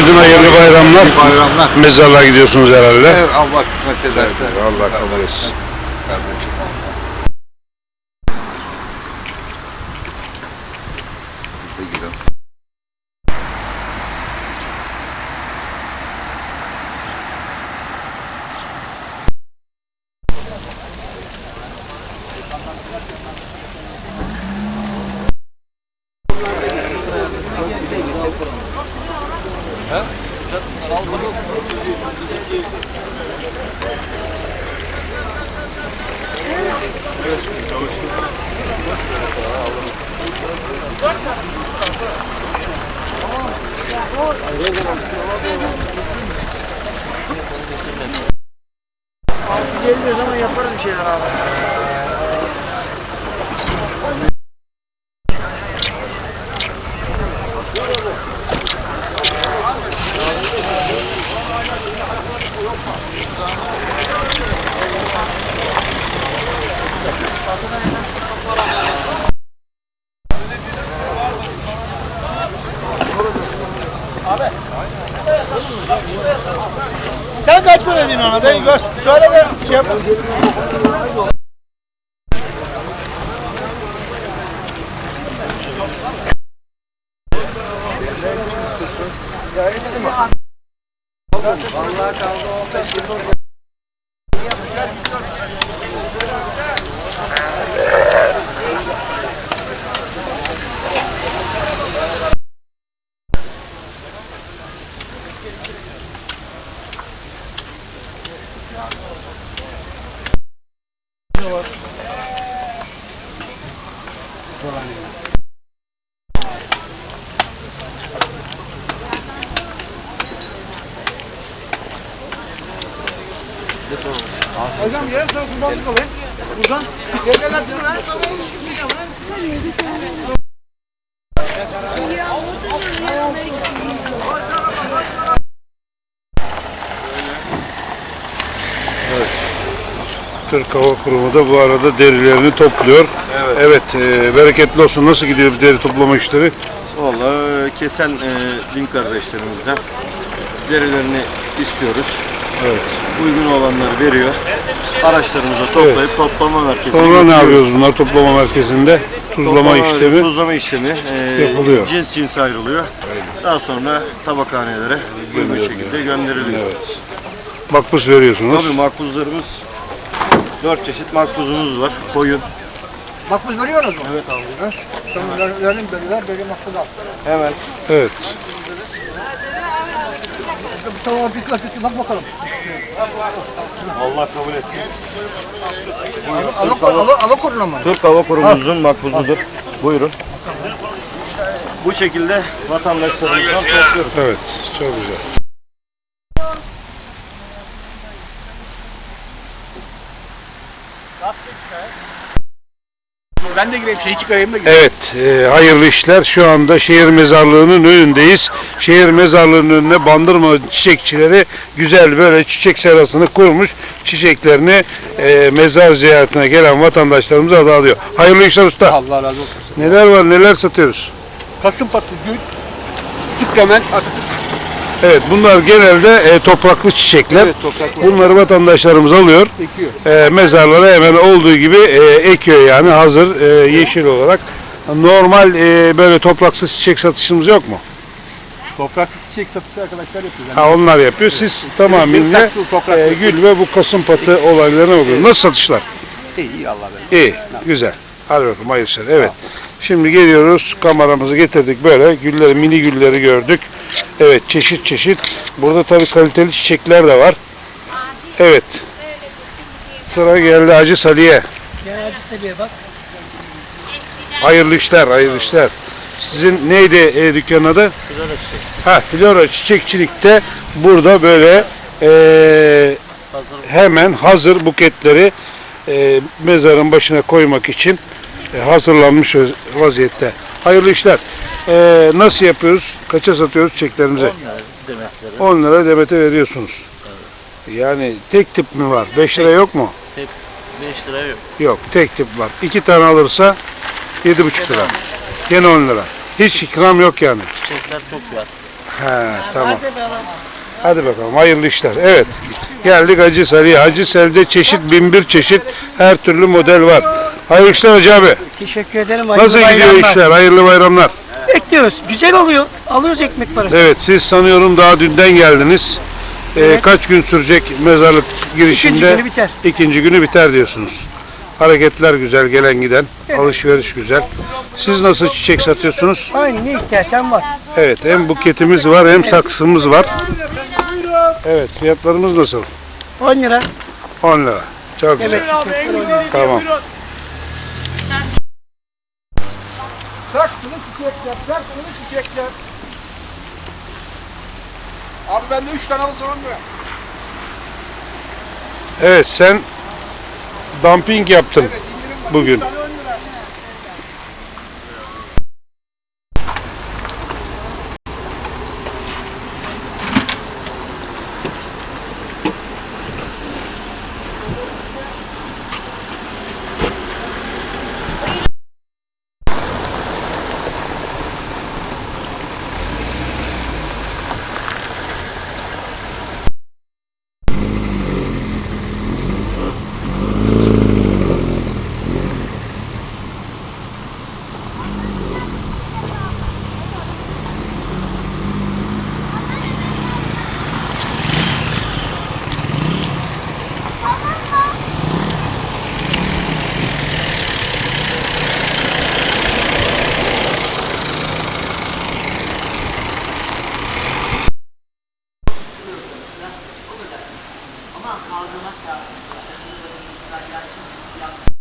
Günaydın, hayırlı bayramlar. İyi bayramlar. Mezarlığa gidiyorsunuz herhalde. Evet, Allah kısmet ederse. Allah kabul etsin. Kardeşim. Geldiği zaman yaparım bir şeyler abi. Ona? Ben gör, söyle de şey yapalım. Vallahi kaldı 15 yıl. Hocam yarın sonra kurbanlık alayım. Buradan. Yerler değil mi lan? Evet. Türk Hava Kurumu da bu arada derilerini topluyor. Evet. Evet, e, bereketli olsun. Nasıl gidiyor bu deri toplama işleri? Vallahi kesen e, din kardeşlerimizden derilerini istiyoruz. Evet. Uygun olanları veriyor. Araçlarımıza toplayıp toplama merkezine Sonra ne götürüyoruz. yapıyoruz bunlar toplama merkezinde? Tuzlama işlemi. Tuzlama işlemi e, Yapılıyor. cins cins ayrılıyor. Daha sonra tabakhanelere uygun Gönderiliyor. şekilde gönderiliyor. Evet. Makbuz veriyorsunuz. Tabii makbuzlarımız dört çeşit makbuzumuz var. Koyun. Makbuz veriyorsunuz mu? Evet abi. He? Sen ver- verin beriler, beri makbuz al. Hemen. Evet. Tavana bir kaç bak bakalım. Allah kabul etsin. Alık alık alık kuruna mı? Türk Hava Kurumumuzun makbuzudur. Buyurun. Bu şekilde vatandaşlarımızdan topluyoruz. Evet. Çok güzel. Ben de gireyim şey çıkarayım da gireyim. Evet, e, hayırlı işler. Şu anda şehir mezarlığının önündeyiz. Şehir mezarlığının önüne bandırma çiçekçileri güzel böyle çiçek serasını kurmuş. Çiçeklerini e, mezar ziyaretine gelen vatandaşlarımıza dağılıyor. Hayırlı işler usta. Allah razı olsun. Neler var, neler satıyoruz? Kasımpatı, Gül, Sıkkament, Atatürk. Evet, bunlar genelde e, topraklı çiçekler. Evet, topraklı. Bunları vatandaşlarımız alıyor. Ekiyor. E, mezarlara hemen olduğu gibi e, ekiyor yani hazır e, yeşil olarak. Normal e, böyle topraksız çiçek satışımız yok mu? Topraklı çiçek satışı arkadaşlar yapıyor. Yani. Ha onlar yapıyor. Siz tamamıyla saksı, topraklı. e, gül ve bu kasım patı olaylarına bakıyorsunuz. Nasıl satışlar? İyi, iyi Allah. İyi, güzel. Hadi bakalım hayırlı işler. Evet. Şimdi geliyoruz. Kameramızı getirdik böyle. Gülleri, mini gülleri gördük. Evet, çeşit çeşit. Burada tabii kaliteli çiçekler de var. Evet. Sıra geldi Hacı seviye bak. Hayırlı işler, hayırlı işler. Sizin neydi e, dükkanın adı? Ha, Flora Çiçekçilik'te burada böyle e, hemen hazır buketleri e, mezarın başına koymak için e, hazırlanmış vaziyette. Hayırlı işler. E, nasıl yapıyoruz? Kaça satıyoruz çiçeklerimizi? 10 lira demete veriyorsunuz. Yani tek tip mi var? 5 lira yok mu? 5 lira yok. Yok, tek tip var. 2 tane alırsa 7,5 lira. Gene 10 lira. Hiç ikram yok yani. Çiçekler çok fiyat. He tamam. Hadi bakalım hayırlı işler. Evet. Geldik Hacı Sarı'ya. Hacı Sarı'da çeşit bin bir çeşit her türlü model var. Hayırlı işler Hacı abi. Teşekkür ederim. Nasıl gidiyor işler? Hayırlı bayramlar. Bekliyoruz. Güzel oluyor. Alıyoruz ekmek parası. Evet siz sanıyorum daha dünden geldiniz. Ee, Evet. kaç gün sürecek mezarlık girişinde? İkinci günü biter. İkinci günü biter diyorsunuz. Hareketler güzel, gelen giden, Evet. alışveriş güzel. Siz nasıl çiçek satıyorsunuz? Aynı ne istersen var. Evet, hem buketimiz var hem saksımız var. Evet, fiyatlarımız nasıl? 10 lira. 10 lira. Çok Evet. güzel. çiçekler 10 lira. Tamam. Saksılı çiçekler, saksılı çiçekler. Abi bende 3 tane alırsa 10 lira. Evet, sen dumping yaptın Evet indirim var. bugün. Üç tane 私の時に一番気合いがいいんですよ。